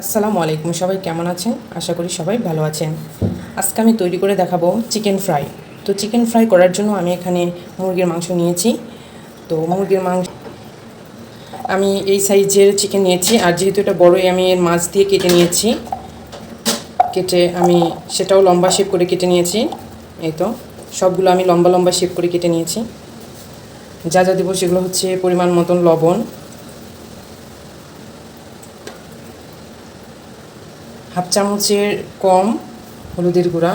আসসালামু আলাইকুম, সবাই কেমন আছেন? আশা করি সবাই ভালো আছেন। আজকে আমি তৈরি করে দেখাবো চিকেন ফ্রাই। তো চিকেন ফ্রাই করার জন্য আমি এখানে মুরগির মাংস নিয়েছি। তো মুরগির মাংস আমি এই সাইজের চিকেন নিয়েছি, আর যেহেতু এটা বড়ই, আমি এর মাছ দিয়ে কেটে নিয়েছি। কেটে আমি সেটাও লম্বা শেপ করে কেটে নিয়েছি। এই তো, সবগুলো আমি লম্বা লম্বা শেপ করে কেটে নিয়েছি। যা যা দেবো সেগুলো হচ্ছে পরিমাণ মতন লবণ হাফ চামচের কম হলুদের গুঁড়া,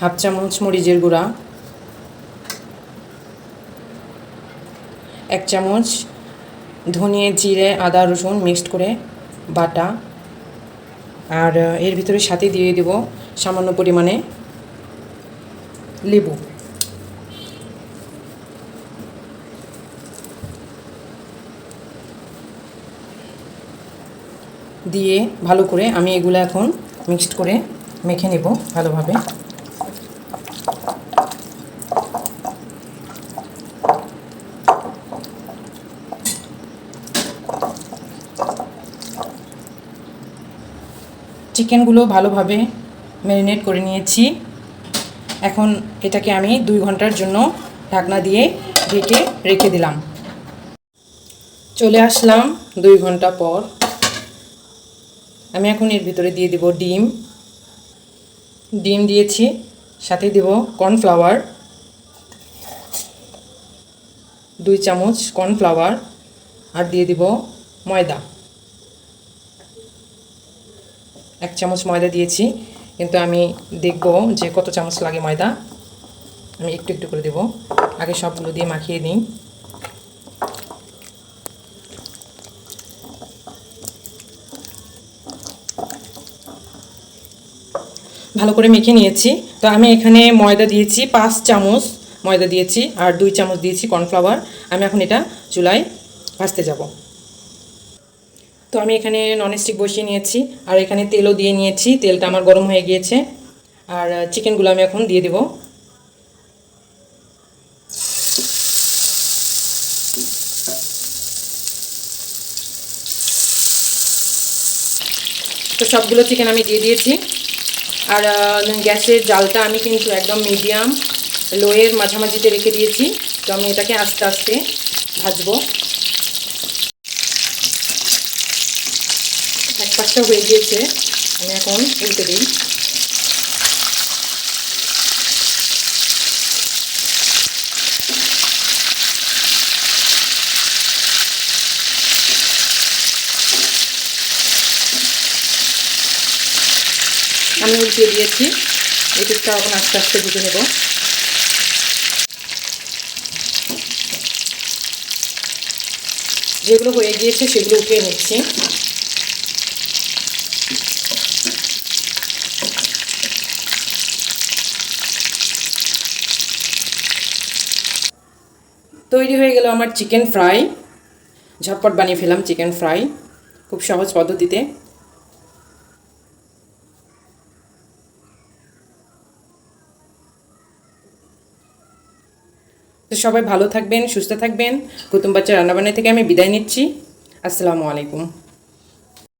হাফ চামচ মরিচের গুঁড়া, এক চামচ ধনিয়ে জিরে, আদা, রসুন মিক্সড করে বাটা। আর, এর ভিতরে সাথে দিয়ে দেব সামান্য পরিমাণে লেবু। দিয়ে ভালো করে আমি এগুলো এখন মিক্সড করে মেখে নেব ভালোভাবে। চিকেনগুলো ভালোভাবে ম্যারিনেট করে নিয়েছি। এখন এটাকে আমি দুই ঘণ্টার জন্য ঢাকনা দিয়ে ঢেকে রেখে দিলাম। চলে আসলাম দুই ঘণ্টা পর। আমি এখন এর ভিতরে দিয়ে দেব ডিম। ডিম দিয়েছি, সাথে দেব কর্নফ্লাওয়ার। দুই চামচ কর্নফ্লাওয়ার আর দিয়ে দিব ময়দা। এক চামচ ময়দা দিয়েছি, কিন্তু আমি দেখব যে কত চামচ লাগে ময়দা। আমি একটু একটু করে দেব। আগে সবগুলো দিয়ে মাখিয়ে নিই। ভালো করে মেখে নিয়েছি। তো আমি এখানে ময়দা দিয়েছি পাঁচ চামচ ময়দা দিয়েছি আর দুই চামচ দিয়েছি কর্নফ্লাওয়ার। আমি এখন এটা চুলায় ভাজতে যাব। তো আমি এখানে ননস্টিক বসিয়ে নিয়েছি আর এখানে তেলও দিয়ে নিয়েছি। তেলটা আমার গরম হয়ে গিয়েছে। আর চিকেনগুলো আমি এখন দিয়ে দেব। তো সবগুলো চিকেন আমি দিয়ে দিয়েছি। আর গ্যাসের জালটা আমি কিন্তু একদম মিডিয়াম লোয়ের মাঝামাঝিতে রেখে দিয়েছি। তো আমি এটাকে আস্তে আস্তে ভাজবো। এক পাশটা হয়ে গিয়েছে। আমি এখন উল্টে দিই। আমি উল্টে দিয়েছি। পিসটা এখন আস্তে আস্তে ভেজে নেব। যেগুলো হয়ে গিয়েছে সেগুলো উঠিয়ে নিচ্ছি। তৈরি হয়ে গেল আমার চিকেন ফ্রাই। ঝটপট বানিয়ে ফেলাম চিকেন ফ্রাই। খুব সহজ পদ্ধতিতে। তো সবাই ভালো থাকবেন, সুস্থ থাকবেন। কুতুম বাচ্চা রান্নাবান্না থেকে আমি বিদায় নিচ্ছি। আসসালামু আলাইকুম।